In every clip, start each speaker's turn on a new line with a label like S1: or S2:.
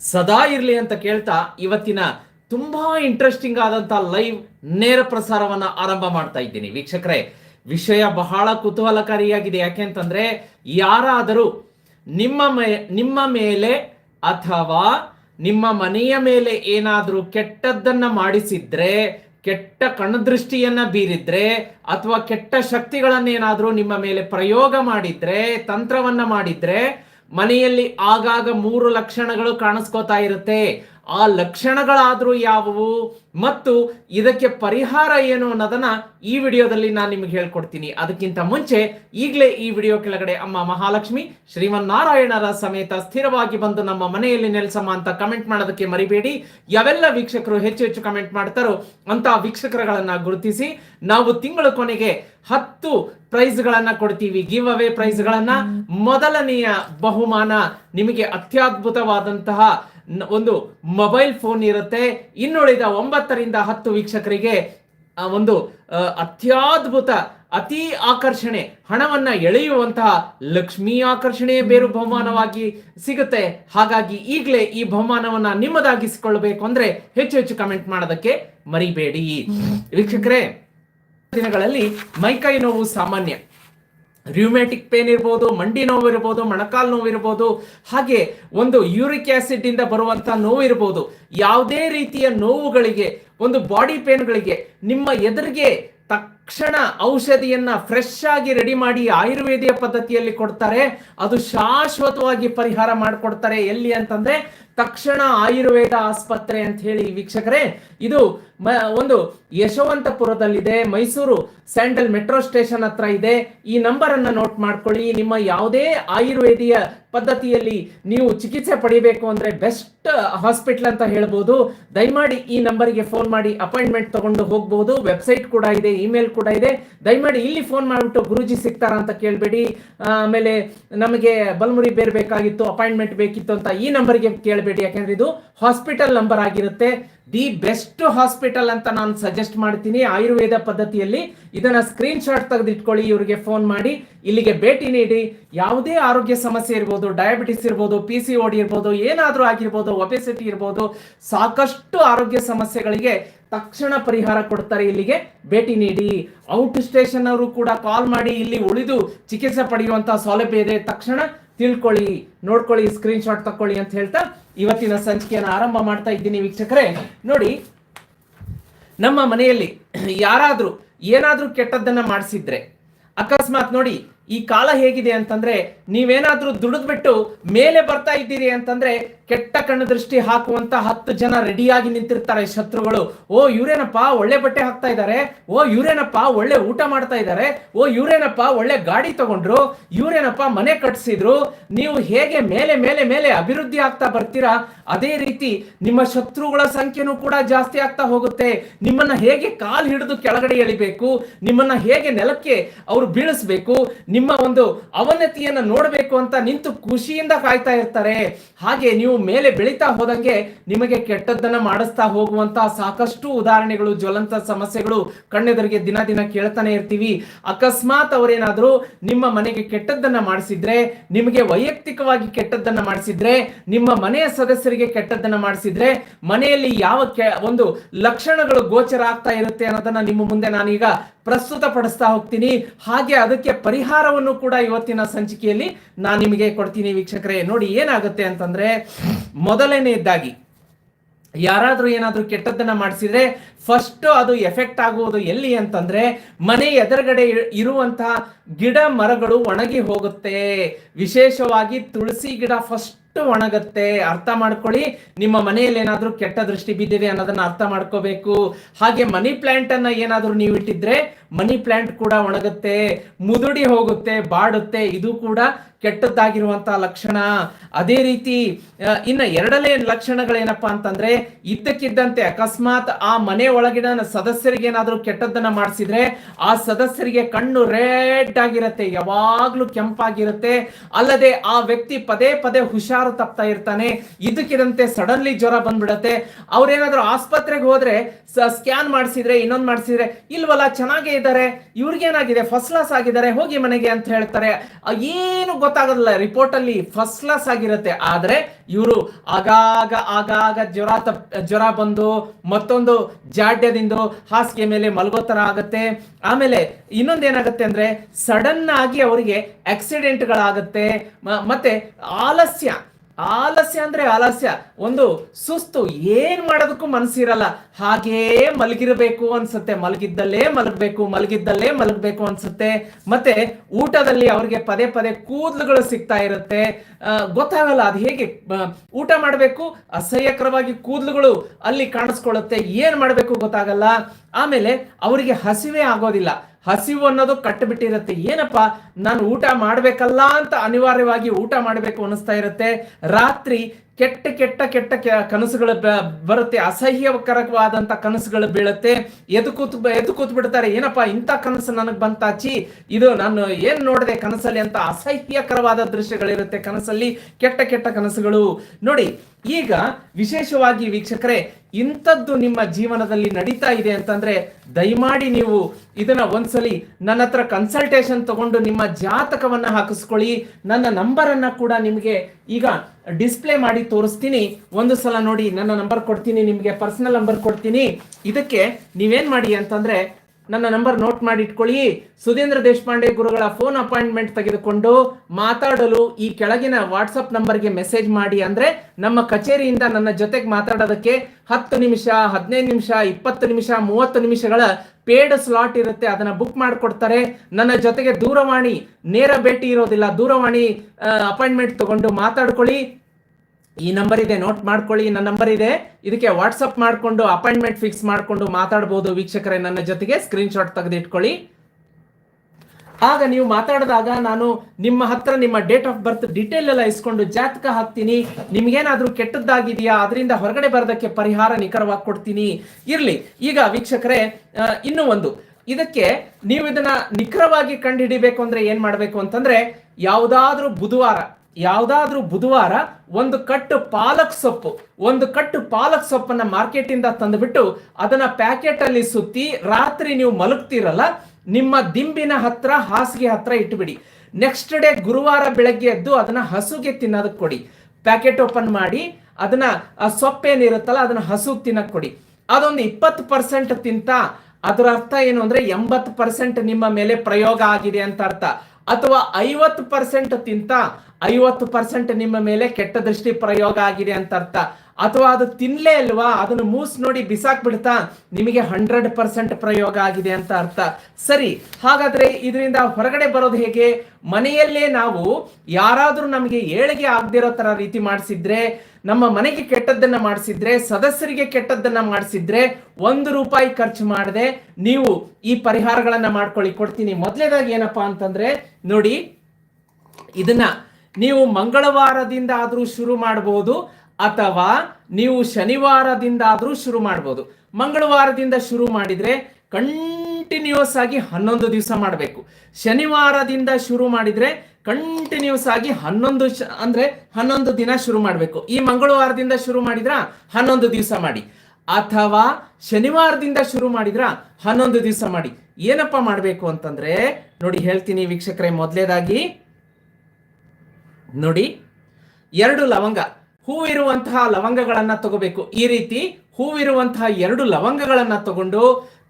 S1: ಸದಾ ಇರಲಿ ಅಂತ ಕೇಳ್ತಾ ಇವತ್ತಿನ ತುಂಬಾ ಇಂಟ್ರೆಸ್ಟಿಂಗ್ ಆದಂತ ಲೈವ್ ನೇರ ಪ್ರಸಾರವನ್ನ ಆರಂಭ ಮಾಡ್ತಾ ಇದ್ದೀನಿ. ವೀಕ್ಷಕರೇ, ವಿಷಯ ಬಹಳ ಕುತೂಹಲಕಾರಿಯಾಗಿದೆ. ಯಾಕೆಂತಂದ್ರೆ ಯಾರಾದರೂ ನಿಮ್ಮ ಮೇ, ನಿಮ್ಮ ಮೇಲೆ ಅಥವಾ ನಿಮ್ಮ ಮನೆಯ ಮೇಲೆ ಏನಾದರೂ ಕೆಟ್ಟದ್ದನ್ನ ಮಾಡಿಸಿದ್ರೆ, ಕೆಟ್ಟ ಕಣ್ಣದೃಷ್ಟಿಯನ್ನ ಬೀರಿದ್ರೆ ಅಥವಾ ಕೆಟ್ಟ ಶಕ್ತಿಗಳನ್ನೇನಾದರೂ ನಿಮ್ಮ ಮೇಲೆ ಪ್ರಯೋಗ ಮಾಡಿದ್ರೆ, ತಂತ್ರವನ್ನ ಮಾಡಿದ್ರೆ ಮನೆಯಲ್ಲಿ ಆಗಾಗ ಮೂರು ಲಕ್ಷಣಗಳು ಕಾಣಿಸ್ಕೋತಾ ಇರುತ್ತೆ. ಆ ಲಕ್ಷಣಗಳಾದರೂ ಯಾವುವು ಮತ್ತು ಇದಕ್ಕೆ ಪರಿಹಾರ ಏನು ಅನ್ನೋದನ್ನ ಈ ವಿಡಿಯೋದಲ್ಲಿ ನಾನು ನಿಮಗೆ ಹೇಳ್ಕೊಡ್ತೀನಿ. ಅದಕ್ಕಿಂತ ಮುಂಚೆ ಈಗಲೇ ಈ ವಿಡಿಯೋ ಕೆಳಗಡೆ ಅಮ್ಮ ಮಹಾಲಕ್ಷ್ಮಿ ಶ್ರೀಮನ್ನಾರಾಯಣರ ಸಮೇತ ಸ್ಥಿರವಾಗಿ ಬಂದು ನಮ್ಮ ಮನೆಯಲ್ಲಿ ನೆಲೆಸಮ್ಮ ಅಂತ ಕಮೆಂಟ್ ಮಾಡೋದಕ್ಕೆ ಮರಿಬೇಡಿ. ಯಾವೆಲ್ಲ ವೀಕ್ಷಕರು ಹೆಚ್ಚು ಹೆಚ್ಚು ಕಮೆಂಟ್ ಮಾಡ್ತಾರೋ ಅಂತ ವೀಕ್ಷಕರುಗಳನ್ನ ಗುರುತಿಸಿ ನಾವು ತಿಂಗಳ ಕೊನೆಗೆ ಹತ್ತು ಪ್ರೈಸ್ಗಳನ್ನ ಕೊಡ್ತೀವಿ. ಗಿವ್ ಅವೇ ಪ್ರೈಸ್ಗಳನ್ನ. ಮೊದಲನೆಯ ಬಹುಮಾನ ನಿಮಗೆ ಅತ್ಯದ್ಭುತವಾದಂತಹ ಒಂದು ಮೊಬೈಲ್ ಫೋನ್ ಇರುತ್ತೆ. ಇನ್ನುಳಿದ ಒಂಬತ್ತರಿಂದ ಹತ್ತು ವೀಕ್ಷಕರಿಗೆ ಒಂದು ಅತ್ಯದ್ಭುತ ಅತಿ ಆಕರ್ಷಣೆ ಹಣವನ್ನ ಎಳೆಯುವಂತಹ ಲಕ್ಷ್ಮೀ ಆಕರ್ಷಣೆ ಬೇರು ಬಹುಮಾನವಾಗಿ ಸಿಗುತ್ತೆ. ಹಾಗಾಗಿ ಈಗಲೇ ಈ ಬಹುಮಾನವನ್ನ ನಿಮ್ಮದಾಗಿಸಿಕೊಳ್ಳಬೇಕು ಅಂದ್ರೆ ಹೆಚ್ಚು ಹೆಚ್ಚು ಕಮೆಂಟ್ ಮಾಡೋದಕ್ಕೆ ಮರಿಬೇಡಿ. ವೀಕ್ಷಕರೇ ದಿನಗಳಲ್ಲಿ ಮೈಕೈ ನೋವು ಸಾಮಾನ್ಯ. ರ್ಯೂಮ್ಯಾಟಿಕ್ ಪೇನ್ ಇರ್ಬೋದು, ಮಂಡಿ ನೋವು ಇರ್ಬೋದು, ಮೊಣಕಾಲು ನೋವು ಇರ್ಬೋದು, ಹಾಗೆ ಒಂದು ಯೂರಿಕ್ ಆಸಿಡ್ ಇಂದ ಬರುವಂತಹ ನೋವು ಇರ್ಬೋದು. ಯಾವುದೇ ರೀತಿಯ ನೋವುಗಳಿಗೆ, ಒಂದು ಬಾಡಿ ಪೇನ್ಗಳಿಗೆ ನಿಮ್ಮ ಎದುರಿಗೆ ತಕ್ಷಣ ಔಷಧಿಯನ್ನ ಫ್ರೆಶ್ ಆಗಿ ರೆಡಿ ಮಾಡಿ ಆಯುರ್ವೇದಿಯ ಪದ್ಧತಿಯಲ್ಲಿ ಕೊಡ್ತಾರೆ. ಅದು ಶಾಶ್ವತವಾಗಿ ಪರಿಹಾರ ಮಾಡಿಕೊಡ್ತಾರೆ. ಎಲ್ಲಿ ಅಂತಂದ್ರೆ ತಕ್ಷಣ ಆಯುರ್ವೇದ ಆಸ್ಪತ್ರೆ ಅಂತ ಹೇಳಿ ವೀಕ್ಷಕರೇ, ಇದು ಒಂದು ಯಶವಂತಪುರದಲ್ಲಿದೆ. ಮೈಸೂರು ಸ್ಯಾಂಡಲ್ ಮೆಟ್ರೋ ಸ್ಟೇಷನ್ ಹತ್ರ ಇದೆ. ಈ ನಂಬರ್ ಅನ್ನ ನೋಟ್ ಮಾಡ್ಕೊಳ್ಳಿ. ನಿಮ್ಮ ಯಾವುದೇ ಆಯುರ್ವೇದಿಯ ಪದ್ಧತಿಯಲ್ಲಿ ನೀವು ಚಿಕಿತ್ಸೆ ಪಡಿಬೇಕು ಅಂದ್ರೆ ಬೆಸ್ಟ್ ಹಾಸ್ಪಿಟಲ್ ಅಂತ ಹೇಳ್ಬೋದು. ದಯಮಾಡಿ ಈ ನಂಬರ್ಗೆ ಫೋನ್ ಮಾಡಿ ಅಪಾಯಿಂಟ್ಮೆಂಟ್ ತಗೊಂಡು ಹೋಗ್ಬೋದು. ವೆಬ್ಸೈಟ್ ಕೂಡ ಇದೆ. ಇಮೇಲ್ ಕೂಡ ಇದೆ. ದಯಮಾಡಿ ಇಲ್ಲಿ ಫೋನ್ ಮಾಡಿಬಿಟ್ಟು ಗುರುಜಿ ಸಿಗ್ತಾರಾ ಅಂತ ಕೇಳಬೇಡಿ. ಆಮೇಲೆ ನಮಗೆ ಬಲ್ಮುರಿ ಬೇರೆ ಬೇಕಾಗಿತ್ತು ಅಪಾಯಿಂಟ್ಮೆಂಟ್ ಬೇಕಿತ್ತು ಅಂತ ಈ ನಂಬರ್ಗೆ ಕೇಳಬೇಡಿ. ಯಾಕಂದ್ರೆ ಇದು ಹಾಸ್ಪಿಟಲ್ ನಂಬರ್ ಆಗಿರುತ್ತೆ. ದಿ ಬೆಸ್ಟ್ ಹಾಸ್ಪಿಟಲ್ ಅಂತ ನಾನು ಸಜೆಸ್ಟ್ ಮಾಡ್ತೀನಿ ಆಯುರ್ವೇದ ಪದ್ಧತಿಯಲ್ಲಿ. ಇದನ್ನ ಸ್ಕ್ರೀನ್ ಶಾಟ್ ತೆಗೆದಿಟ್ಕೊಳ್ಳಿ, ಇವರಿಗೆ ಫೋನ್ ಮಾಡಿ. ಇಲ್ಲಿಗೆ ಭೇಟಿ ನೀಡಿ. ಯಾವುದೇ ಆರೋಗ್ಯ ಸಮಸ್ಯೆ ಇರ್ಬೋದು ಡಯಾಬಿಟಿಸ್ ಇರ್ಬೋದು ಪಿ ಸಿ ಓಡಿ ಇರ್ಬೋದು, ಏನಾದರೂ ಆಗಿರ್ಬೋದು ಒಬೆಸಿಟಿ ಇರ್ಬೋದು, ಸಾಕಷ್ಟು ಆರೋಗ್ಯ ಸಮಸ್ಯೆಗಳಿಗೆ ತಕ್ಷಣ ಪರಿಹಾರ ಕೊಡ್ತಾರೆ ಇಲ್ಲಿಗೆ. ಭೇಟಿ ನೀಡಿ. ಔಟ್ ಸ್ಟೇಷನ್ ಅವರು ಕೂಡ ಕಾಲ್ ಮಾಡಿ ಇಲ್ಲಿ ಉಳಿದು ಚಿಕಿತ್ಸೆ ಪಡೆಯುವಂತಹ ಸೌಲಭ್ಯ ಇದೆ. ತಕ್ಷಣ ತಿಳ್ಕೊಳ್ಳಿ, ನೋಡ್ಕೊಳ್ಳಿ ಸ್ಕ್ರೀನ್ ಶಾಟ್ ತಕೊಳ್ಳಿ ಅಂತ ಹೇಳ್ತಾ ಇವತ್ತಿನ ಸಂಚಿಕೆಯನ್ನು ಆರಂಭ ಮಾಡ್ತಾ ಇದ್ದೀನಿ ವೀಕ್ಷಕರೇ. ನೋಡಿ, ನಮ್ಮ ಮನೆಯಲ್ಲಿ ಯಾರಾದ್ರೂ ಏನಾದ್ರೂ ಕೆಟ್ಟದ್ದನ್ನ ಮಾಡಿಸಿದ್ರೆ, ಅಕಸ್ಮಾತ್ ನೋಡಿ ಈ ಕಾಲ ಹೇಗಿದೆ ಅಂತಂದ್ರೆ ನೀವೇನಾದ್ರೂ ದುಡಿದ್ಬಿಟ್ಟು ಮೇಲೆ ಬರ್ತಾ ಇದ್ದೀರಿ ಅಂತಂದ್ರೆ ಕೆಟ್ಟ ಕಣ್ಣು ದೃಷ್ಟಿ ಹಾಕುವಂತ ಹತ್ತು ಜನ ರೆಡಿಯಾಗಿ ನಿಂತಿರ್ತಾರೆ ಶತ್ರುಗಳು. ಓ, ಇವ್ರೇನಪ್ಪ ಒಳ್ಳೆ ಬಟ್ಟೆ ಹಾಕ್ತಾ ಇದ್ದಾರೆ ಓ, ಇವ್ರೇನಪ್ಪ ಒಳ್ಳೆ ಊಟ ಮಾಡ್ತಾ ಇದ್ದಾರೆ ಓ, ಇವ್ರೇನಪ್ಪ ಒಳ್ಳೆ ಗಾಡಿ ತಗೊಂಡ್ರು? ಇವ್ರೇನಪ್ಪ ಮನೆ ಕಟ್ಸಿದ್ರು? ನೀವು ಹೇಗೆ ಮೇಲೆ ಮೇಲೆ ಮೇಲೆ ಅಭಿವೃದ್ಧಿ ಆಗ್ತಾ ಬರ್ತೀರಾ? ಅದೇ ರೀತಿ ನಿಮ್ಮ ಶತ್ರುಗಳ ಸಂಖ್ಯೆನೂ ಕೂಡ ಜಾಸ್ತಿ ಆಗ್ತಾ ಹೋಗುತ್ತೆ. ನಿಮ್ಮನ್ನ ಹೇಗೆ ಕಾಲ್ ಹಿಡಿದು ಕೆಳಗಡೆ ಎಳಿಬೇಕು? ನಿಮ್ಮನ್ನ ಹೇಗೆ ನೆಲಕ್ಕೆ ಅವರು ಬೀಳಿಸ್ಬೇಕು? ನಿಮ್ಮ ಒಂದು ಅವನತಿಯನ್ನ ನೋಡಬೇಕು ಅಂತ ನಿಂತು ಖುಷಿಯಿಂದ ಕಾಯ್ತಾ ಇರ್ತಾರೆ. ಹಾಗೆ ನೀವು ಮೇಲೆ ಬೆಳೀತಾ ಹೋದಂಗೆ ನಿಮಗೆ ಕೆಟ್ಟದ್ದನ್ನ ಮಾಡಿಸ್ತಾ ಹೋಗುವಂತ ಸಾಕಷ್ಟು ಉದಾಹರಣೆಗಳು, ಜ್ವಲಂತ ಸಮಸ್ಯೆಗಳು ಕಣ್ಣೆದುರಿಗೆ ದಿನ ದಿನ ಕೇಳ್ತಾನೆ ಇರ್ತೀವಿ. ಅಕಸ್ಮಾತ್ ಅವರೇನಾದ್ರೂ ನಿಮ್ಮ ಮನೆಗೆ ಕೆಟ್ಟದ್ದನ್ನ ಮಾಡಿಸಿದ್ರೆ, ನಿಮಗೆ ವೈಯಕ್ತಿಕವಾಗಿ ಕೆಟ್ಟದ್ದನ್ನ ಮಾಡಿಸಿದ್ರೆ, ನಿಮ್ಮ ಮನೆಯ ಸದಸ್ಯರಿಗೆ ಕೆಟ್ಟದ್ದನ್ನ ಮಾಡಿಸಿದ್ರೆ, ಮನೆಯಲ್ಲಿ ಯಾವ ಒಂದು ಲಕ್ಷಣಗಳು ಗೋಚರ ಆಗ್ತಾ ಇರುತ್ತೆ ಅನ್ನೋದನ್ನ ನಿಮ್ಮ ಮುಂದೆ ನಾನೀಗ ಪ್ರಸ್ತುತ ಪಡಿಸ್ತಾ ಹೋಗ್ತೀನಿ. ಹಾಗೆ ಅದಕ್ಕೆ ಪರಿಹಾರವನ್ನು ಕೂಡ ಇವತ್ತಿನ ಸಂಚಿಕೆಯಲ್ಲಿ ನಾನು ನಿಮಗೆ ಕೊಡ್ತೀನಿ ವೀಕ್ಷಕರೇ. ನೋಡಿ ಏನಾಗುತ್ತೆ ಅಂತಂದ್ರೆ ಮೊದಲನೆಯದಾಗಿ ಯಾರಾದರೂ ಏನಾದರೂ ಕೆಟ್ಟದ್ದನ್ನ ಮಾಡಿಸಿದ್ರೆ ಫಸ್ಟ್ ಅದು ಎಫೆಕ್ಟ್ ಆಗುವುದು ಎಲ್ಲಿ ಅಂತಂದ್ರೆ, ಮನೆ ಎದುರುಗಡೆ ಇರುವಂತಹ ಗಿಡ ಮರಗಳು ಒಣಗಿ ಹೋಗುತ್ತೆ. ವಿಶೇಷವಾಗಿ ತುಳಸಿ ಗಿಡ ಫಸ್ಟ್ ಒಣಗತ್ತೆ. ಅರ್ಥ ಮಾಡ್ಕೊಳ್ಳಿ. ನಿಮ್ಮ ಮನೆಯಲ್ಲಿ ಏನಾದ್ರೂ ಕೆಟ್ಟ ದೃಷ್ಟಿ ಬಿದ್ದಿದೆ ಅನ್ನೋದನ್ನ ಅರ್ಥ ಮಾಡ್ಕೋಬೇಕು. ಹಾಗೆ ಮನಿ ಪ್ಲಾಂಟ್ ಅನ್ನ ಏನಾದ್ರೂ ನೀವು ಇಟ್ಟಿದ್ರೆ ಮನಿ ಪ್ಲಾಂಟ್ ಕೂಡ ಒಣಗುತ್ತೆ, ಮುದುಡಿ ಹೋಗುತ್ತೆ, ಬಾಡುತ್ತೆ. ಇದು ಕೂಡ ಕೆಟ್ಟದ್ದಾಗಿರುವಂತಹ ಲಕ್ಷಣ. ಅದೇ ರೀತಿ ಇನ್ನ ಎರಡನೇ ಲಕ್ಷಣಗಳೇನಪ್ಪಾ ಅಂತಂದ್ರೆ, ಇದ್ದಕ್ಕಿದ್ದಂತೆ ಅಕಸ್ಮಾತ್ ಆ ಮನೆ ಒಳಗಿನ ಸದಸ್ಯರಿಗೆ ಏನಾದ್ರೂ ಕೆಟ್ಟದ್ದನ್ನ ಮಾಡಿಸಿದ್ರೆ, ಆ ಸದಸ್ಯರಿಗೆ ಕಣ್ಣು ರೆಡ್ ಆಗಿರತ್ತೆ. ಯಾವಾಗ್ಲೂ ಕೆಂಪಾಗಿರುತ್ತೆ. ಅಲ್ಲದೆ ಆ ವ್ಯಕ್ತಿ ಪದೇ ಪದೇ ಹುಷಾರು ತಪ್ತಾ ಇರ್ತಾನೆ, ಇದಕ್ಕಿದಂತೆ ಸಡನ್ಲಿ ಜ್ವರ ಬಂದ್ಬಿಡತ್ತೆ. ಅವ್ರೇನಾದ್ರೂ ಆಸ್ಪತ್ರೆಗೆ ಹೋದ್ರೆ ಸ್ಕ್ಯಾನ್ ಮಾಡಿಸಿದ್ರೆ, ಇನ್ನೊಂದ್ ಮಾಡಿಸಿದ್ರೆ, ಇಲ್ವಲ್ಲ, ಚೆನ್ನಾಗೇ ಇದ್ದಾರೆ ಇವ್ರಿಗೇನಾಗಿದೆ ಫಸ್ಟ್ ಕ್ಲಾಸ್ ಆಗಿದ್ದಾರೆ, ಹೋಗಿ ಮನೆಗೆ ಅಂತ ಹೇಳ್ತಾರೆ. ಏನು ಗೊತ್ತಾಗೋದಿಲ್ಲ ರಿಪೋರ್ಟ್ ಅಲ್ಲಿ ಫಸ್ಟ್ ಕ್ಲಾಸ್ ಆಗಿರುತ್ತೆ. ಆದ್ರೆ ಇವರು ಆಗಾಗ ಆಗಾಗ ಜ್ವರ ತಪ್, ಜ್ವರ ಬಂದು ಮತ್ತೊಂದು ಜಾಡ್ಯದಿಂದ ಹಾಸಿಗೆ ಮೇಲೆ ಮಲಗೋ ತರ ಆಗತ್ತೆ. ಆಮೇಲೆ ಇನ್ನೊಂದೇನಾಗತ್ತೆ ಅಂದ್ರೆ ಸಡನ್ ಆಗಿ ಅವರಿಗೆ ಆಕ್ಸಿಡೆಂಟ್ಗಳಾಗತ್ತೆ ಮತ್ತೆ ಆಲಸ್ಯ. ಆಲಸ್ಯ ಅಂದ್ರೆ ಆಲಸ್ಯ. ಒಂದು ಸುಸ್ತು ಏನ್ ಮಾಡೋದಕ್ಕೂ ಮನಸ್ಸಿರಲ್ಲ ಹಾಗೇ ಮಲಗಿರಬೇಕು ಅನ್ಸುತ್ತೆ. ಮಲಗಿದ್ದಲ್ಲೇ ಮಲಗಬೇಕು ಮಲಗಿದ್ದಲ್ಲೇ ಮಲಗಬೇಕು ಅನ್ಸುತ್ತೆ. ಮತ್ತೆ ಊಟದಲ್ಲಿ ಅವ್ರಿಗೆ ಪದೇ ಪದೇ ಕೂದಲುಗಳು ಸಿಗ್ತಾ ಇರುತ್ತೆ. ಗೊತ್ತಾಗಲ್ಲ ಅದು ಹೇಗೆ ಊಟ ಮಾಡಬೇಕು, ಅಸಹ್ಯಕರವಾಗಿ ಕೂದಲುಗಳು ಅಲ್ಲಿ ಕಾಣಿಸ್ಕೊಳ್ಳುತ್ತೆ, ಏನ್ ಮಾಡಬೇಕು ಗೊತ್ತಾಗಲ್ಲ. ಆಮೇಲೆ ಅವರಿಗೆ ಹಸಿವೆ ಆಗೋದಿಲ್ಲ. ಹಸಿವು ಅನ್ನೋದು ಕಟ್ಟಬಿಟ್ಟಿರುತ್ತೆ ಏನಪ್ಪ? ನಾನು ಊಟ ಮಾಡ್ಬೇಕಲ್ಲ ಅಂತ ಅನಿವಾರ್ಯವಾಗಿ ಊಟ ಮಾಡಬೇಕು ಅನಿಸ್ತಾ ಇರುತ್ತೆ. ರಾತ್ರಿ ಕೆಟ್ಟ ಕೆಟ್ಟ ಕೆಟ್ಟ ಕನಸುಗಳು ಬರುತ್ತೆ, ಅಸಹ್ಯಕರವಾದಂತ ಕನಸುಗಳು ಬೀಳುತ್ತೆ. ಎದು ಕೂತ್ ಎದು ಕೂತ್ ಬಿಡ್ತಾರೆ, ಏನಪ್ಪ ಇಂಥ ಕನಸು ನನಗೆ ಬಂತಾಚಿ? ಇದು ನಾನು ಏನ್ ನೋಡಿದೆ ಕನಸಲ್ಲಿ ಅಂತ ಅಸಹ್ಯಕರವಾದ ದೃಶ್ಯಗಳಿರುತ್ತೆ ಕನಸಲ್ಲಿ, ಕೆಟ್ಟ ಕೆಟ್ಟ ಕನಸುಗಳು. ನೋಡಿ, ಈಗ ವಿಶೇಷವಾಗಿ ವೀಕ್ಷಕರೇ, ಇಂಥದ್ದು ನಿಮ್ಮ ಜೀವನದಲ್ಲಿ ನಡೀತಾ ಇದೆ ಅಂತಂದ್ರೆ, ದಯಮಾಡಿ ನೀವು ಇದನ್ನ ಒಂದ್ಸಲಿ ನನ್ನ ಹತ್ರ ಕನ್ಸಲ್ಟೇಷನ್ ತಗೊಂಡು ನಿಮ್ಮ ಜಾತಕವನ್ನ ಹಾಕಿಸ್ಕೊಳ್ಳಿ. ನನ್ನ ನಂಬರನ್ನ ಕೂಡ ನಿಮಗೆ ಈಗ ಡಿಸ್ಪ್ಲೇ ಮಾಡಿ ತೋರಿಸ್ತೀನಿ. ಒಂದು ಸಲ ನೋಡಿ, ನನ್ನ ನಂಬರ್ ಕೊಡ್ತೀನಿ, ನಿಮಗೆ ಪರ್ಸನಲ್ ನಂಬರ್ ಕೊಡ್ತೀನಿ. ಇದಕ್ಕೆ ನೀವೇನು ಮಾಡಿ ಅಂತಂದ್ರೆ ನನ್ನ ನಂಬರ್ ನೋಟ್ ಮಾಡಿ ಇಟ್ಕೊಳ್ಳಿ. ಸುಧೀಂದ್ರ ದೇಶಪಾಂಡೆ ಗುರುಗಳ ಫೋನ್ ಅಪಾಯಿಂಟ್ಮೆಂಟ್ ತೆಗೆದುಕೊಂಡು ಮಾತಾಡಲು ಈ ಕೆಳಗಿನ ವಾಟ್ಸಪ್ ನಂಬರ್ಗೆ ಮೆಸೇಜ್ ಮಾಡಿ ಅಂದ್ರೆ ನಮ್ಮ ಕಚೇರಿಯಿಂದ ನನ್ನ ಜೊತೆಗೆ ಮಾತಾಡೋದಕ್ಕೆ ಹತ್ತು ನಿಮಿಷ, ಹದಿನೈದು ನಿಮಿಷ, ಇಪ್ಪತ್ತು ನಿಮಿಷ, ಮೂವತ್ತು ನಿಮಿಷಗಳ ಪೇಡ್ ಸ್ಲಾಟ್ ಇರುತ್ತೆ. ಅದನ್ನ ಬುಕ್ ಮಾಡಿಕೊಡ್ತಾರೆ. ನನ್ನ ಜೊತೆಗೆ ದೂರವಾಣಿ, ನೇರ ಭೇಟಿ ಇರೋದಿಲ್ಲ. ದೂರವಾಣಿ ಅಪಾಯಿಂಟ್ಮೆಂಟ್ ತಗೊಂಡು ಮಾತಾಡ್ಕೊಳ್ಳಿ. ಈ ನಂಬರ್ ಇದೆ ನೋಟ್ ಮಾಡ್ಕೊಳ್ಳಿ, ನನ್ನ ನಂಬರ್ ಇದೆ. ಇದಕ್ಕೆ ವಾಟ್ಸಪ್ ಮಾಡಿಕೊಂಡು ಅಪಾಯಿಂಟ್ಮೆಂಟ್ ಫಿಕ್ಸ್ ಮಾಡಿಕೊಂಡು ಮಾತಾಡ್ಬೋದು ವೀಕ್ಷಕರೇ ನನ್ನ ಜೊತೆಗೆ. ಸ್ಕ್ರೀನ್ಶಾಟ್ ತೆಗೆದಿಟ್ಕೊಳ್ಳಿ. ಆಗ ನೀವು ಮಾತಾಡಿದಾಗ ನಾನು ನಿಮ್ಮ ಹತ್ರ ನಿಮ್ಮ ಡೇಟ್ ಆಫ್ ಬರ್ತ್ ಡೀಟೇಲ್ ಎಲ್ಲ ಇಸ್ಕೊಂಡು ಜಾತಕ ಹಾಕ್ತೀನಿ. ನಿಮ್ಗೇನಾದ್ರೂ ಕೆಟ್ಟದ್ದಾಗಿದೆಯಾ? ಅದರಿಂದ ಹೊರಗಡೆ ಬರೋದಕ್ಕೆ ಪರಿಹಾರ ನಿಖರವಾಗಿ ಕೊಡ್ತೀನಿ. ಇರ್ಲಿ. ಈಗ ವೀಕ್ಷಕರೇ ಇನ್ನೂ ಒಂದು. ಇದಕ್ಕೆ ನೀವು ಇದನ್ನ ನಿಖರವಾಗಿ ಕಂಡುಹಿಡಿಬೇಕು ಅಂದ್ರೆ ಏನ್ ಮಾಡಬೇಕು ಅಂತಂದ್ರೆ, ಯಾವುದಾದ್ರೂ ಬುಧವಾರ ಯಾವುದಾದ್ರೂ ಬುಧವಾರ ಒಂದು ಕಟ್ಟು ಪಾಲಕ್ ಸೊಪ್ಪು, ಒಂದು ಕಟ್ಟು ಪಾಲಕ್ ಸೊಪ್ಪನ್ನ ಮಾರ್ಕೆಟ್ ಇಂದ ತಂದುಬಿಟ್ಟು ಅದನ್ನ ಪ್ಯಾಕೆಟ್ ಅಲ್ಲಿ ಸುತ್ತಿ ರಾತ್ರಿ ನೀವು ಮಲಗ್ತೀರಲ್ಲ, ನಿಮ್ಮ ದಿಂಬಿನ ಹತ್ರ, ಹಾಸಿಗೆ ಹತ್ರ ಇಟ್ಬಿಡಿ. ನೆಕ್ಸ್ಟ್ ಡೇ ಗುರುವಾರ ಬೆಳಗ್ಗೆ ಎದ್ದು ಅದನ್ನ ಹಸುಗೆ ತಿನ್ನೋದಕ್ಕೆ ಕೊಡಿ. ಪ್ಯಾಕೆಟ್ ಓಪನ್ ಮಾಡಿ ಅದನ್ನ ಸೊಪ್ಪೇನಿರುತ್ತಲ್ಲ ಅದನ್ನ ಹಸುಗೆ ತಿನ್ನಕ್ ಕೊಡಿ. ಅದೊಂದು ಇಪ್ಪತ್ತು ಪರ್ಸೆಂಟ್ ತಿಂತ, ಅದರ ಅರ್ಥ ಏನು ಅಂದ್ರೆ ಎಂಬತ್ತು ಪರ್ಸೆಂಟ್ ನಿಮ್ಮ ಮೇಲೆ ಪ್ರಯೋಗ ಆಗಿದೆ ಅಂತ ಅರ್ಥ. ಅಥವಾ ಐವತ್ತು ಪರ್ಸೆಂಟ್ ತಿಂತ ಐವತ್ತು ಪರ್ಸೆಂಟ್ ನಿಮ್ಮ ಮೇಲೆ ಕೆಟ್ಟ ದೃಷ್ಟಿ ಪ್ರಯೋಗ ಆಗಿದೆ ಅಂತ ಅರ್ಥ. ಅಥವಾ ಅದು ತಿನ್ಲೇ ಅಲ್ವಾ? ಅದನ್ನು ಮೂಸ್ ನೋಡಿ ಬಿಸಾಕ್ ಬಿಡ್ತಾ ನಿಮಗೆ ಹಂಡ್ರೆಡ್ ಪರ್ಸೆಂಟ್ ಪ್ರಯೋಗ ಆಗಿದೆ ಅಂತ ಅರ್ಥ. ಸರಿ, ಹಾಗಾದ್ರೆ ಇದರಿಂದ ಹೊರಗಡೆ ಬರೋದು ಹೇಗೆ? ಮನೆಯಲ್ಲೇ ನಾವು ಯಾರಾದರೂ ನಮಗೆ ಏಳಿಗೆ ಆಗದಿರೋ ತರ ರೀತಿ ಮಾಡಿಸಿದ್ರೆ, ನಮ್ಮ ಮನೆಗೆ ಕೆಟ್ಟದ್ದನ್ನ ಮಾಡಿಸಿದ್ರೆ, ಸದಸ್ಯರಿಗೆ ಕೆಟ್ಟದ್ದನ್ನ ಮಾಡಿಸಿದ್ರೆ ಒಂದು ರೂಪಾಯಿ ಖರ್ಚು ಮಾಡದೆ ನೀವು ಈ ಪರಿಹಾರಗಳನ್ನ ಮಾಡ್ಕೊಳ್ಳಿ, ಕೊಡ್ತೀನಿ. ಮೊದಲೇದಾಗಿ ಏನಪ್ಪಾ ಅಂತಂದ್ರೆ, ನೋಡಿ, ಇದನ್ನ ನೀವು ಮಂಗಳವಾರದಿಂದ ಆದರೂ ಶುರು ಮಾಡಬಹುದು ಅಥವಾ ನೀವು ಶನಿವಾರದಿಂದಾದರೂ ಶುರು ಮಾಡ್ಬೋದು. ಮಂಗಳವಾರದಿಂದ ಶುರು ಮಾಡಿದ್ರೆ ಕಂಟಿನ್ಯೂಸ್ ಆಗಿ ಹನ್ನೊಂದು ದಿವಸ ಮಾಡಬೇಕು. ಶನಿವಾರದಿಂದ ಶುರು ಮಾಡಿದ್ರೆ ಕಂಟಿನ್ಯೂಸ್ ಆಗಿ ಹನ್ನೊಂದು ಅಂದ್ರೆ ಹನ್ನೊಂದು ದಿನ ಶುರು ಮಾಡಬೇಕು. ಈ ಮಂಗಳವಾರದಿಂದ ಶುರು ಮಾಡಿದ್ರ? ಹನ್ನೊಂದು ದಿವಸ ಮಾಡಿ. ಅಥವಾ ಶನಿವಾರದಿಂದ ಶುರು ಮಾಡಿದ್ರ? ಹನ್ನೊಂದು ದಿವಸ ಮಾಡಿ. ಏನಪ್ಪ ಮಾಡಬೇಕು ಅಂತಂದ್ರೆ, ನೋಡಿ ಹೇಳ್ತೀನಿ ವೀಕ್ಷಕರೇ ಮೊದಲೇದಾಗಿ. ನೋಡಿ, ಎರಡು ಲವಂಗ. ಹೂವಿರುವಂತಹ ಲವಂಗಗಳನ್ನ ತಗೋಬೇಕು. ಈ ರೀತಿ ಹೂವಿರುವಂತಹ ಎರಡು ಲವಂಗಗಳನ್ನ ತಗೊಂಡು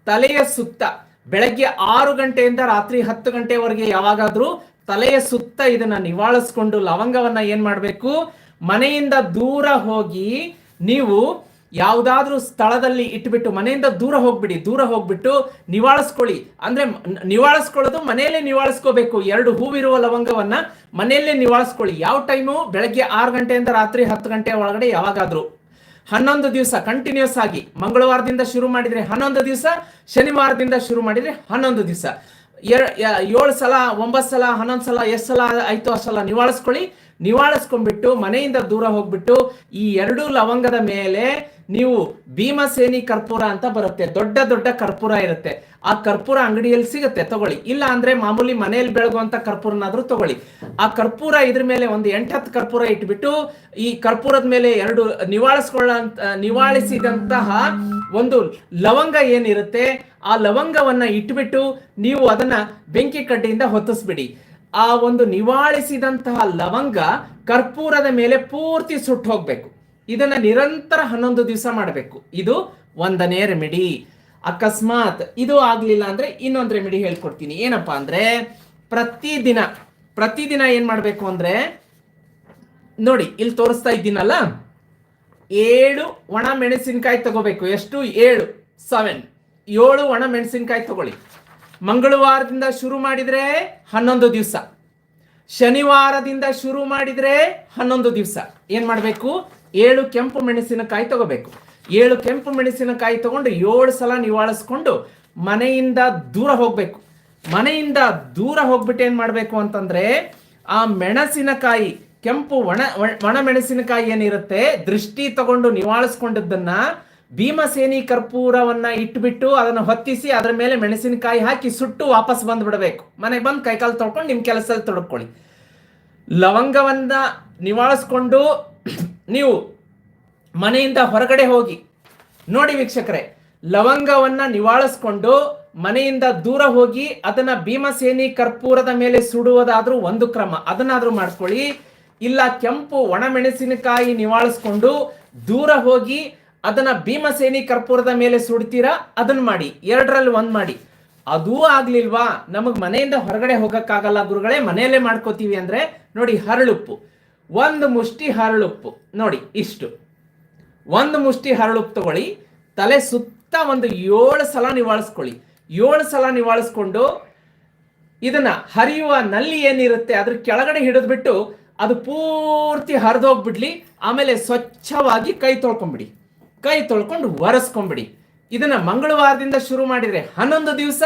S1: ತಲೆಯ ಸುತ್ತ ಬೆಳಗ್ಗೆ ಆರು ಗಂಟೆಯಿಂದ ರಾತ್ರಿ ಹತ್ತು ಗಂಟೆವರೆಗೆ ಯಾವಾಗಾದ್ರೂ ತಲೆಯ ಸುತ್ತ ಇದನ್ನ ನಿವಾಳಿಸ್ಕೊಂಡು ಲವಂಗವನ್ನ ಏನ್ ಮಾಡಬೇಕು? ಮನೆಯಿಂದ ದೂರ ಹೋಗಿ ನೀವು ಯಾವುದಾದ್ರೂ ಸ್ಥಳದಲ್ಲಿ ಇಟ್ಬಿಟ್ಟು ಮನೆಯಿಂದ ದೂರ ಹೋಗ್ಬಿಡಿ, ದೂರ ಹೋಗ್ಬಿಟ್ಟು ನಿವಾಳಿಸ್ಕೊಳ್ಳಿ. ಅಂದ್ರೆ ನಿವಾಳಿಸ್ಕೊಳ್ಳೋದು ಮನೆಯಲ್ಲೇ ನಿವಾಳಿಸ್ಕೋಬೇಕು. ಎರಡು ಹೂವಿರುವ ಲವಂಗವನ್ನ ಮನೆಯಲ್ಲೇ ನಿವಾಳಿಸ್ಕೊಳ್ಳಿ. ಯಾವ ಟೈಮು? ಬೆಳಗ್ಗೆ ಆರು ಗಂಟೆಯಿಂದ ರಾತ್ರಿ ಹತ್ತು ಗಂಟೆ ಒಳಗಡೆ ಯಾವಾಗಾದ್ರೂ. ಹನ್ನೊಂದು ದಿವಸ ಕಂಟಿನ್ಯೂಸ್ ಆಗಿ. ಮಂಗಳವಾರದಿಂದ ಶುರು ಮಾಡಿದ್ರೆ ಹನ್ನೊಂದು ದಿವಸ, ಶನಿವಾರದಿಂದ ಶುರು ಮಾಡಿದ್ರೆ ಹನ್ನೊಂದು ದಿವಸ. ಏಳು ಸಲ, ಒಂಬತ್ತು ಸಲ, ಹನ್ನೊಂದು ಸಲ, ಎಷ್ಟು ಸಲ ಆಯ್ತು ಅಷ್ಟು ಸಲ ನಿವಾಳಿಸ್ಕೊಳ್ಳಿ. ನಿವಾಳಿಸ್ಕೊಂಡ್ಬಿಟ್ಟು, ಮನೆಯಿಂದ ದೂರ ಹೋಗ್ಬಿಟ್ಟು ಈ ಎರಡು ಲವಂಗದ ಮೇಲೆ ನೀವು ಭೀಮಸೇನಿ ಕರ್ಪೂರ ಅಂತ ಬರುತ್ತೆ. ದೊಡ್ಡ ದೊಡ್ಡ ಕರ್ಪೂರ ಇರುತ್ತೆ. ಆ ಕರ್ಪೂರ ಅಂಗಡಿಯಲ್ಲಿ ಸಿಗುತ್ತೆ, ತಗೊಳ್ಳಿ. ಇಲ್ಲ ಅಂದ್ರೆ ಮಾಮೂಲಿ ಮನೆಯಲ್ಲಿ ಬೆಳಗುವಂತ ಕರ್ಪೂರನಾದ್ರೂ ತಗೊಳ್ಳಿ. ಆ ಕರ್ಪೂರ ಇದ್ರ ಮೇಲೆ ಒಂದು ಎಂಟತ್ತು ಕರ್ಪೂರ ಇಟ್ಬಿಟ್ಟು, ಈ ಕರ್ಪೂರದ ಮೇಲೆ ಎರಡು ನಿವಾಳಿಸ್ಕೊಳ್ಳ ನಿವಾಳಿಸಿದಂತಹ ಒಂದು ಲವಂಗ ಏನಿರುತ್ತೆ, ಆ ಲವಂಗವನ್ನ ಇಟ್ಬಿಟ್ಟು ನೀವು ಅದನ್ನ ಬೆಂಕಿ ಕಡ್ಡಿಯಿಂದ ಹೊತ್ತಿಸ್ಬಿಡಿ. ಆ ಒಂದು ನಿವಾಳಿಸಿದಂತಹ ಲವಂಗ ಕರ್ಪೂರದ ಮೇಲೆ ಪೂರ್ತಿ ಸುಟ್ಟು ಹೋಗ್ಬೇಕು. ಇದನ್ನ ನಿರಂತರ ಹನ್ನೊಂದು ದಿವಸ ಮಾಡಬೇಕು. ಇದು ಒಂದನೇ ರೆಮಿಡಿ. ಅಕಸ್ಮಾತ್ ಇದು ಆಗ್ಲಿಲ್ಲ ಅಂದ್ರೆ ಇನ್ನೊಂದು ರೆಮಿಡಿ ಹೇಳ್ಕೊಡ್ತೀನಿ. ಏನಪ್ಪಾ ಅಂದ್ರೆ ಪ್ರತಿದಿನ ಪ್ರತಿದಿನ ಏನ್ ಮಾಡ್ಬೇಕು ಅಂದ್ರೆ ನೋಡಿ, ಇಲ್ಲಿ ತೋರಿಸ್ತಾ ಇದ್ದೀನಲ್ಲ? ಏಳು ಒಣ ಮೆಣಸಿನಕಾಯಿ ತಗೋಬೇಕು. ಎಷ್ಟು? ಏಳು ಸೆವೆನ್ ಏಳು ಒಣ ಮೆಣಸಿನಕಾಯಿ ತಗೊಳ್ಳಿ. ಮಂಗಳವಾರದಿಂದ ಶುರು ಮಾಡಿದರೆ ಹನ್ನೊಂದು ದಿವಸ. ಶನಿವಾರದಿಂದ ಶುರು ಮಾಡಿದರೆ ಹನ್ನೊಂದು ದಿವಸ. ಏನು ಮಾಡಬೇಕು? ಏಳು ಕೆಂಪು ಮೆಣಸಿನಕಾಯಿ ತಗೋಬೇಕು. ಏಳು ಕೆಂಪು ಮೆಣಸಿನಕಾಯಿ ತಗೊಂಡು ಏಳು ಸಲ ನಿವಾಳಿಸ್ಕೊಂಡು ಮನೆಯಿಂದ ದೂರ ಹೋಗ್ಬೇಕು. ಮನೆಯಿಂದ ದೂರ ಹೋಗ್ಬಿಟ್ಟು ಏನು ಮಾಡಬೇಕು ಅಂತಂದ್ರೆ ಆ ಮೆಣಸಿನಕಾಯಿ, ಕೆಂಪು ಒಣ, ಒಣ- ಮೆಣಸಿನಕಾಯಿ ಏನಿರುತ್ತೆ, ದೃಷ್ಟಿ ತಗೊಂಡು ನಿವಾಳಿಸ್ಕೊಂಡಿದ್ದನ್ನ ಭೀಮಸೇನಿ ಕರ್ಪೂರವನ್ನ ಇಟ್ಬಿಟ್ಟು ಅದನ್ನ ಹೊತ್ತಿಸಿ ಅದರ ಮೇಲೆ ಮೆಣಸಿನಕಾಯಿ ಹಾಕಿ ಸುಟ್ಟು ವಾಪಸ್ ಬಂದ್ಬಿಡಬೇಕು. ಮನೆಗೆ ಬಂದು ಕೈಕಾಲು ತೊಳ್ಕೊಂಡು ನಿಮ್ ಕೆಲಸದಲ್ಲಿ ತೊಡ್ಕೊಳ್ಳಿ. ಲವಂಗವನ್ನ ನಿವಾಳಿಸ್ಕೊಂಡು ನೀವು ಮನೆಯಿಂದ ಹೊರಗಡೆ ಹೋಗಿ, ನೋಡಿ ವೀಕ್ಷಕರೇ, ಲವಂಗವನ್ನ ನಿವಾಳಿಸ್ಕೊಂಡು ಮನೆಯಿಂದ ದೂರ ಹೋಗಿ ಅದನ್ನ ಭೀಮಸೇನಿ ಕರ್ಪೂರದ ಮೇಲೆ ಸುಡುವುದಾದ್ರೂ ಒಂದು ಕ್ರಮ. ಅದನ್ನಾದ್ರೂ ಮಾಡ್ಕೊಳ್ಳಿ. ಇಲ್ಲ ಕೆಂಪು ಒಣಮೆಣಸಿನಕಾಯಿ ನಿವಾಳಿಸ್ಕೊಂಡು ದೂರ ಹೋಗಿ ಅದನ್ನ ಭೀಮಸೇನಿ ಕರ್ಪೂರದ ಮೇಲೆ ಸುಡ್ತೀರಾ? ಅದನ್ನ ಮಾಡಿ, ಎರಡರಲ್ಲಿ ಒಂದ್ ಮಾಡಿ. ಅದೂ ಆಗ್ಲಿಲ್ವಾ? ನಮಗ್ ಮನೆಯಿಂದ ಹೊರಗಡೆ ಹೋಗಕ್ಕಾಗಲ್ಲ ಗುರುಗಳೇ, ಮನೆಯಲ್ಲೇ ಮಾಡ್ಕೋತೀವಿ ಅಂದ್ರೆ ನೋಡಿ ಹರಳುಪ್ಪು. ಒಂದು ಮುಷ್ಟಿ ಹರಳುಪ್ಪು. ನೋಡಿ ಇಷ್ಟು. ಒಂದು ಮುಷ್ಟಿ ಹರಳುಪ್ಪು ತಗೊಳ್ಳಿ. ತಲೆ ಸುತ್ತ ಒಂದು ಏಳು ಸಲ ನಿವಾಳಿಸ್ಕೊಳ್ಳಿ. ಏಳು ಸಲ ನಿವಾಳಿಸ್ಕೊಂಡು ಇದನ್ನ ಹರಿಯುವ ನಲ್ಲಿ ಏನಿರುತ್ತೆ ಅದ್ರ ಕೆಳಗಡೆ ಹಿಡಿದ್ಬಿಟ್ಟು ಅದು ಪೂರ್ತಿ ಹರಿದೋಗ್ಬಿಡ್ಲಿ. ಆಮೇಲೆ ಸ್ವಚ್ಛವಾಗಿ ಕೈ ತೊಳ್ಕೊಂಬಿಡಿ. ಕೈ ತೊಳ್ಕೊಂಡು ಒರೆಸ್ಕೊಂಡ್ಬಿಡಿ ಇದನ್ನ ಮಂಗಳವಾರದಿಂದ ಶುರು ಮಾಡಿದ್ರೆ ಹನ್ನೊಂದು ದಿವಸ,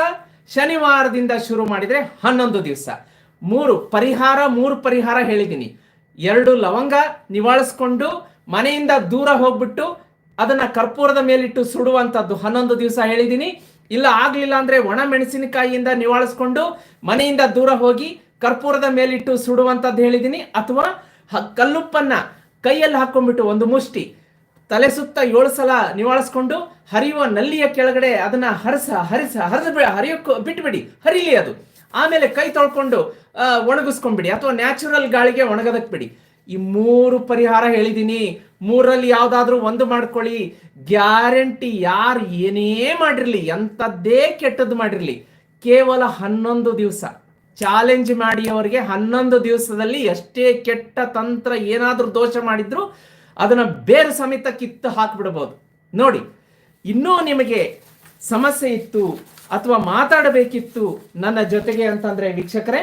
S1: ಶನಿವಾರದಿಂದ ಶುರು ಮಾಡಿದ್ರೆ ಹನ್ನೊಂದು ದಿವಸ. ಮೂರು ಪರಿಹಾರ ಮೂರು ಪರಿಹಾರ ಹೇಳಿದ್ದೀನಿ. ಎರಡು ಲವಂಗ ನಿವಾಳಿಸ್ಕೊಂಡು ಮನೆಯಿಂದ ದೂರ ಹೋಗ್ಬಿಟ್ಟು ಅದನ್ನ ಕರ್ಪೂರದ ಮೇಲಿಟ್ಟು ಸುಡುವಂತದ್ದು ಹನ್ನೊಂದು ದಿವಸ ಹೇಳಿದ್ದೀನಿ. ಇಲ್ಲ ಆಗಲಿಲ್ಲ ಅಂದ್ರೆ ಒಣ ಮೆಣಸಿನಕಾಯಿಯಿಂದ ನಿವಾಳಿಸ್ಕೊಂಡು ಮನೆಯಿಂದ ದೂರ ಹೋಗಿ ಕರ್ಪೂರದ ಮೇಲಿಟ್ಟು ಸುಡುವಂತದ್ದು ಹೇಳಿದ್ದೀನಿ. ಅಥವಾ ಕಲ್ಲುಪ್ಪನ್ನ ಕೈಯಲ್ಲಿ ಹಾಕೊಂಡ್ಬಿಟ್ಟು ಒಂದು ಮುಷ್ಟಿ. ತಲೆ ಸುತ್ತ ಏಳು ಸಲ ನಿವಾಳಿಸ್ಕೊಂಡು ಹರಿಯುವ ನಲ್ಲಿಯ ಕೆಳಗಡೆ ಅದನ್ನ ಹರಸ, ಹರಿಸ ಹರಿದ ಹರಿಯೋಕ್ ಬಿಟ್ಬಿಡಿ, ಹರಿಲಿ ಅದು. ಆಮೇಲೆ ಕೈ ತೊಳ್ಕೊಂಡು ಒಣಗಿಸ್ಕೊಂಡ್ಬಿಡಿ ಅಥವಾ ನ್ಯಾಚುರಲ್ ಗಾಳಿಗೆ ಒಣಗದಕ್ ಬಿಡಿ ಈ ಮೂರು ಪರಿಹಾರ ಹೇಳಿದ್ದೀನಿ ಮೂರಲ್ಲಿ ಯಾವ್ದಾದ್ರೂ ಒಂದು ಮಾಡ್ಕೊಳ್ಳಿ. ಗ್ಯಾರಂಟಿ ಯಾರು ಏನೇ ಮಾಡಿರಲಿ, ಎಂಥದ್ದೇ ಕೆಟ್ಟದ್ದು ಮಾಡಿರಲಿ. ಕೇವಲ ಹನ್ನೊಂದು ದಿವಸ. ಚಾಲೆಂಜ್ ಮಾಡಿಯವರಿಗೆ ಹನ್ನೊಂದು ದಿವಸದಲ್ಲಿ ಎಷ್ಟೇ ಕೆಟ್ಟ ತಂತ್ರ ಏನಾದರೂ ದೋಷ ಮಾಡಿದ್ರು ಅದನ್ನ ಬೇರೆ ಸಮೇತ ಕಿತ್ತು ಹಾಕಿಬಿಡ್ಬೋದು. ನೋಡಿ, ಇನ್ನೂ ನಿಮಗೆ ಸಮಸ್ಯೆ ಇತ್ತು ಅಥವಾ ಮಾತಾಡಬೇಕಿತ್ತು ನನ್ನ ಜೊತೆಗೆ ಅಂತಂದ್ರೆ ವೀಕ್ಷಕರೇ,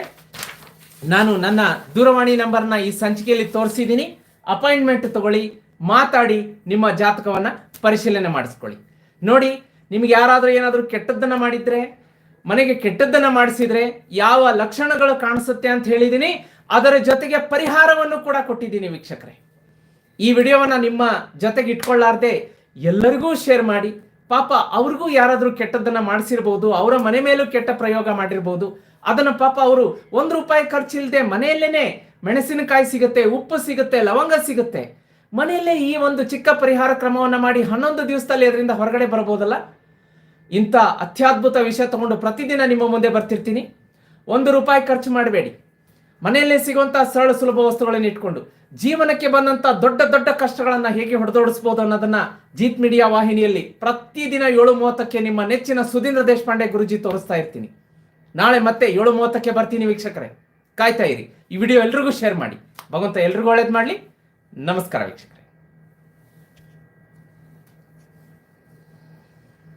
S1: ನಾನು ನನ್ನ ದೂರವಾಣಿ ನಂಬರ್ನ ಈ ಸಂಚಿಕೆಯಲ್ಲಿ ತೋರಿಸಿದ್ದೀನಿ. ಅಪಾಯಿಂಟ್ಮೆಂಟ್ ತಗೊಳ್ಳಿ, ಮಾತಾಡಿ, ನಿಮ್ಮ ಜಾತಕವನ್ನು ಪರಿಶೀಲನೆ ಮಾಡಿಸ್ಕೊಳ್ಳಿ. ನೋಡಿ, ನಿಮಗೆ ಯಾರಾದರೂ ಏನಾದರೂ ಕೆಟ್ಟದ್ದನ್ನು ಮಾಡಿದರೆ, ಮನೆಗೆ ಕೆಟ್ಟದ್ದನ್ನು ಮಾಡಿಸಿದರೆ ಯಾವ ಲಕ್ಷಣಗಳು ಕಾಣಿಸುತ್ತೆ ಅಂತ ಹೇಳಿದ್ದೀನಿ. ಅದರ ಜೊತೆಗೆ ಪರಿಹಾರವನ್ನು ಕೂಡ ಕೊಟ್ಟಿದ್ದೀನಿ ವೀಕ್ಷಕರೇ. ಈ ವಿಡಿಯೋವನ್ನ ನಿಮ್ಮ ಜೊತೆಗೆ ಇಟ್ಕೊಳ್ಳಾರ್ದೆ ಎಲ್ಲರಿಗೂ ಶೇರ್ ಮಾಡಿ. ಪಾಪ ಅವ್ರಿಗೂ ಯಾರಾದರೂ ಕೆಟ್ಟದ್ದನ್ನು ಮಾಡಿಸಿರ್ಬೋದು, ಅವರ ಮನೆ ಮೇಲೂ ಕೆಟ್ಟ ಪ್ರಯೋಗ ಮಾಡಿರ್ಬೋದು. ಅದನ್ನ ಪಾಪ ಅವರು ಒಂದು ರೂಪಾಯಿ ಖರ್ಚಿಲ್ಲದೆ ಮನೆಯಲ್ಲೇನೆ ಮೆಣಸಿನಕಾಯಿ ಸಿಗುತ್ತೆ, ಉಪ್ಪು ಸಿಗುತ್ತೆ, ಲವಂಗ ಸಿಗುತ್ತೆ. ಮನೆಯಲ್ಲೇ ಈ ಒಂದು ಚಿಕ್ಕ ಪರಿಹಾರ ಕ್ರಮವನ್ನ ಮಾಡಿ ಹನ್ನೊಂದು ದಿವಸದಲ್ಲಿ ಅದರಿಂದ ಹೊರಗಡೆ ಬರಬಹುದಲ್ಲ ಇಂಥ ಅತ್ಯದ್ಭುತ ವಿಷಯ ತಗೊಂಡು ಪ್ರತಿದಿನ ನಿಮ್ಮ ಮುಂದೆ ಬರ್ತಿರ್ತೀನಿ. ಒಂದು ರೂಪಾಯಿ ಖರ್ಚು ಮಾಡಬೇಡಿ. ಮನೆಯಲ್ಲೇ ಸಿಗುವಂತಹ ಸರಳ ಸುಲಭ ವಸ್ತುಗಳನ್ನು ಇಟ್ಕೊಂಡು ಜೀವನಕ್ಕೆ ಬಂದಂತ ದೊಡ್ಡ ದೊಡ್ಡ ಕಷ್ಟಗಳನ್ನ ಹೇಗೆ ಹೊಡೆದೋಡಿಸಬಹುದು ಅನ್ನೋದನ್ನ ಜೀತ್ ಮೀಡಿಯಾ ವಾಹಿನಿಯಲ್ಲಿ ಪ್ರತಿದಿನ ಏಳು ಮೂವತ್ತಕ್ಕೆ ನಿಮ್ಮ ನೆಚ್ಚಿನ ಸುಧೀಂದ್ರ ದೇಶಪಾಂಡೆ ಗುರುಜಿ ತೋರಿಸ್ತಾ ಇರ್ತೀನಿ. ನಾಳೆ ಮತ್ತೆ ಏಳು ಮೂವತ್ತಕ್ಕೆ ಬರ್ತೀನಿ ವೀಕ್ಷಕರೇ. ಕಾಯ್ತಾ ಇರಿ. ಈ ವಿಡಿಯೋ ಎಲ್ರಿಗೂ ಶೇರ್ ಮಾಡಿ. ಭಗವಂತ ಎಲ್ರಿಗೂ ಒಳ್ಳೇದು ಮಾಡಲಿ. ನಮಸ್ಕಾರ ವೀಕ್ಷಕ